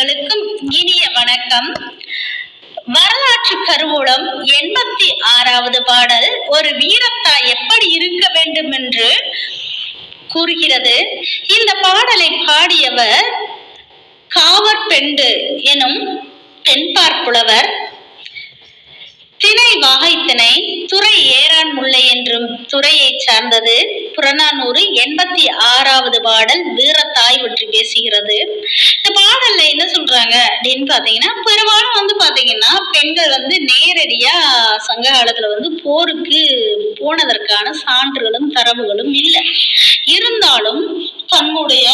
அனைவர்களுக்கும் இனிய வணக்கம். வரலாற்று கருவூலம் எண்பத்தி ஆறாவது பாடல் ஒரு வீரத்தா எப்படி இருக்க வேண்டும் என்று கூறுகிறது. இந்த பாடலை பாடியவர் காவர் பெண்டு எனும் தென்பார்புலவர் திணை வாகை திணை துறை ஏறான் முல்லை என்றும் துறையை சார்ந்தது. புறநானூறு எண்பத்தி ஆறாவது பாடல் வீரத்தாய் பற்றி பேசுகிறது. இந்த பாடல் அப்படின்னு பார்த்தீங்கன்னா பெரும்பாலும் வந்து பார்த்தீங்கன்னா பெண்கள் வந்து நேரடியாக சங்க காலத்தில் வந்து போருக்கு போனதற்கான சான்றுகளும் தரவுகளும் இல்லை. இருந்தாலும் தன்னுடைய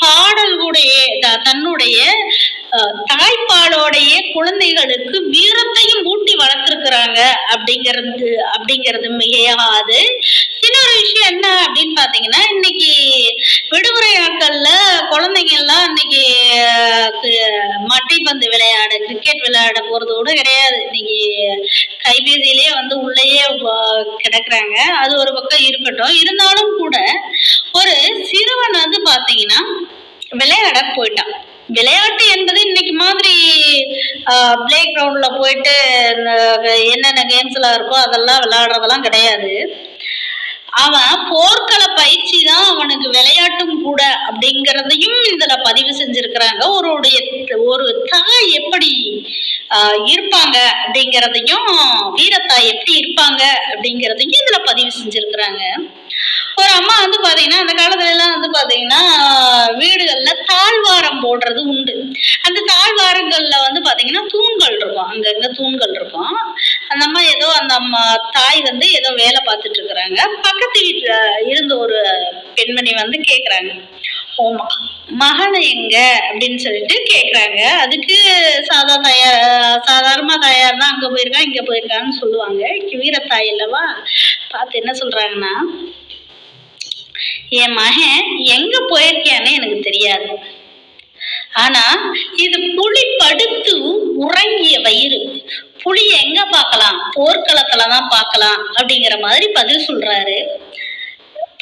பாடல்களுடைய த- தன்னுடைய தாய்ப்பாலோடைய குழந்தைகளுக்கு வீரத்தையும் ஊட்டி வளர்த்துருக்குறாங்க அப்படிங்கிறது அப்படிங்கிறது மிகையாது இன்னொரு விஷயம் என்ன அப்படின்னு பார்த்தீங்கன்னா இன்னைக்கு விடுமுறை நாட்கள்ல குழந்தைங்க எல்லாம் இன்னைக்கு அஹ், விளையாட கிரிக்கெட் விளையாட போறது கூட கிடையாது. இன்னைக்கு கைபேசியிலேயே வந்து உள்ளேயே கிடக்குறாங்க. அது ஒரு பக்கம் இருக்கட்டும். இருந்தாலும் கூட ஒரு சிறுவன் வந்து பாத்தீங்கன்னா விளையாட போயிட்டான். விளையாட்டு என்பது இன்னைக்கு மாதிரி பிளே கிரவுண்ட்ல போயிட்டு என்னென்ன கேம்ஸ் எல்லாம் இருக்கோ அதெல்லாம் விளையாடுறதெல்லாம் கிடையாது. அவன் போர்க்கள பயிற்சி தான் அவனுக்கு விளையாட்டும் கூட அப்படிங்கிறதையும் இதுல பதிவு செஞ்சிருக்கிறாங்க. ஒருடைய ஒரு தாய் எப்படி இருப்பாங்க அப்படிங்கிறதையும் வீரத்தாய் எப்படி இருப்பாங்க அப்படிங்கிறதையும் இதுல பதிவு செஞ்சிருக்கிறாங்க. ஒரு அம்மா வந்து பாத்தீங்கன்னா அந்த காலத்துல எல்லாம் வந்து பாத்தீங்கன்னா வீடுகள்ல தாழ்வாரம் போடுறது உண்டு. அந்த தாழ்வாரங்கள்ல வந்து பாத்தீங்கன்னா தூண்கள் இருக்கும். அங்கங்க தூண்கள் இருக்கும். அந்த அம்மா ஏதோ அந்த அம்மா தாய் வந்து ஏதோ வேலை பார்த்துட்டு இருக்கிறாங்க. பக்கத்து வீட்டில் இருந்த ஒரு பெண்மணி வந்து கேட்குறாங்க ஓ மகன் எங்க? அப்படின்னு சொல்லிட்டு கேட்குறாங்க அதுக்கு சாதா தாயார் சாதாரணமாக தாயார் தான் அங்கே போயிருக்கான் இங்கே போயிருக்கான்னு சொல்லுவாங்க. வீரத்தாய் அல்லவா? பார்த்து என்ன சொல்கிறாங்கன்னா என் மகன் எங்கே போயிருக்கியான்னு எனக்கு தெரியாது. ஆனா இது புலி படுத்து உறங்கிய வயிறு. புலி எங்க பார்க்கலாம் போர்க்களத்துல தான் பார்க்கலாம் அப்படிங்கிற மாதிரி பதில் சொல்றாரு.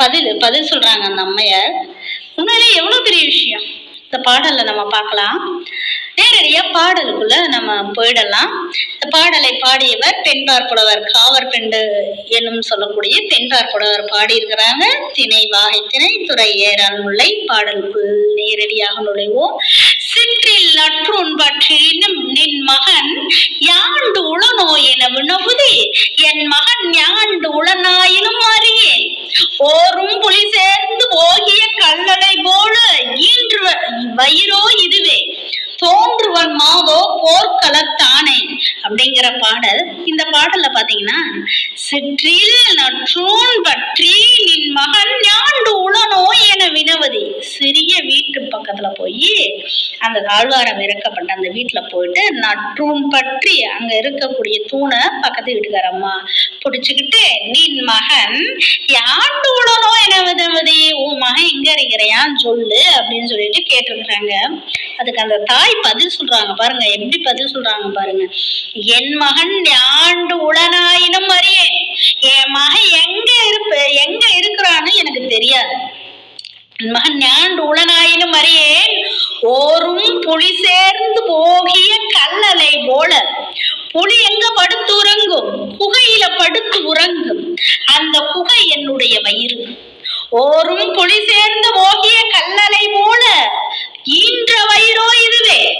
பதில் பதில் சொல்றாங்க அந்த அம்மையார் உண்மையிலே எவ்வளவு பெரிய விஷயம்? இந்த பாடல்ல நம்ம பார்க்கலாம். நேரடியா பாடலுக்குள்ள நம்ம போயிடலாம். இந்த பாடலை பாடியவர் பெண்பார் புலவர் காவர் பெண்டு என்னும் சொல்லக்கூடிய பெண்பார் புலவர் பாடியிருக்கிறாங்க. திணை வாகை திணை துறை ஏறான் முல்லை பாடலுக்குள் நேரடியாக நுழைவோம். சிற்றில் நற்றூன் பற்றினும் நின் மகன் யாண்டு உளனோ என வினவுதே? என் மகன் யாண்டு உளனாயினும் அறியேன். ஓரும் புலி சேர்ந்து போகிய கல்லடை போல ஈன்று வயிறோ இதுவே. தோன்றுவன் மாதோ போர்க்களத்தானே அப்படிங்கிற பாடல். இந்த பாடல்ல பாத்தீங்கன்னா சிற்றில் நற்றூன் பற்றி நின் மகன் ஞாண்டு உளனோ என வினவதி. சிறிய வீட்டு பக்கத்துல போய் அந்த தாழ்வாரம் இறக்கப்பட்ட அந்த வீட்டுல போயிட்டு நற்றூன் பற்றி அங்க இருக்கக்கூடிய தூணை பக்கத்து வீட்டுக்கார அம்மா பிடிச்சுக்கிட்டு மகன் யாண்டு உளனோ என உன் மகன் எங்க இருக்கிறையான்னு சொல்லு அப்படின்னு சொல்லிட்டு கேட்டிருக்கிறாங்க. அதுக்கு அந்த தாய் பதில் சொல்றாங்க பாருங்க. எப்படி பதில் சொல்றாங்க பாருங்க. என் மகன் யாண்டு உளனாயினும் அறியேன். என் மகன் எங்க இருப்ப எங்க இருக்கிறான்னு எனக்கு தெரியாது. என் மகன் ஞாண்டு உளனாயினும் அறியேன். ஓ புலி சேர்ந்து போகிய கல்லலை போல. புலி எங்க படுத்து உறங்கும் புகையில படுத்து உறங்கும். அந்த புகை என்னுடைய வயிறு. ஓரும் புலி சேர்ந்து போகிய கல்லலை போல. ஈன்ற வயிறோ இதுவே.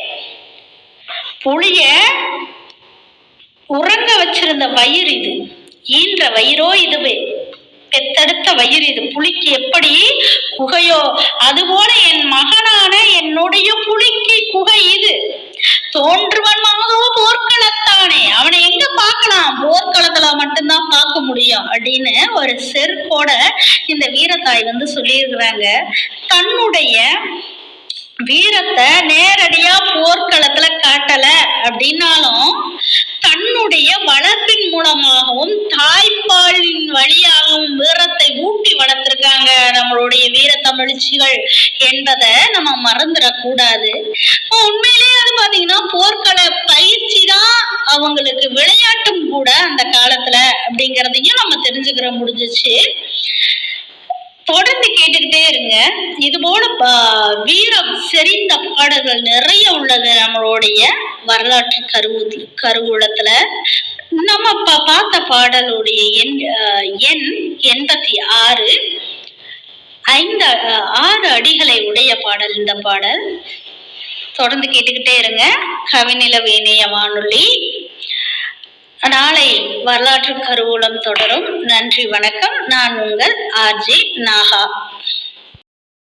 புளிய உறங்க வச்சிருந்த வயிறு இது. ஈன்ற வயிறோ இதுவே. தடுத்த வயிறு இது. புலிக்கு எப்படி குகையோ அதுபோல என் மகனான என்னுடைய புலிக்கு குகை இது. தோன்றுவன் மாதோ போர்க்களத்தானே. அவனை எங்க பார்க்கலாம்? போர்க்களத்துல மட்டும்தான் பார்க்க முடியும் அப்படின்னு ஒரு செருப்போட இந்த வீரத்தாய் வந்து சொல்லியிருக்கிறாங்க. தன்னுடைய வீரத்தை நேரடியா போர்க்களத்துல காட்டல அப்படின்னாலும் தன்னுடைய வளர்ப்பின் மூலமா வீர என்பதை நம்ம மறந்துடக்கூடாது. உண்மையிலேயே அது பாத்தீங்கன்னா போர்க்கள பயிற்சி தான் அவங்களுக்கு விளையாட்டும் கூட அந்த காலத்துல அப்படிங்கறதையும் நம்ம தெரிஞ்சுக்கிற முடிஞ்சிச்சு. தொடர்ந்து கேட்டுக்கிட்டே இருங்க. இது போல வீரம் செறிந்த பாடல்கள் நிறைய உள்ளது நம்மளுடைய வரலாற்று கருவு கருவூலத்துல. நம்ம பார்த்த பாடலுடைய எண் எண் எண்பத்தி ஆறு. ஐந்து ஆறு அடிகளை உடைய பாடல் இந்த பாடல். தொடர்ந்து கேட்டுக்கிட்டே இருங்க. கவிநிலவு இணைய வானொலி. நாளை வரலாற்று கருவூலம் தொடரும். நன்றி வணக்கம். நான் உங்கள் ஆர்ஜே நாகா.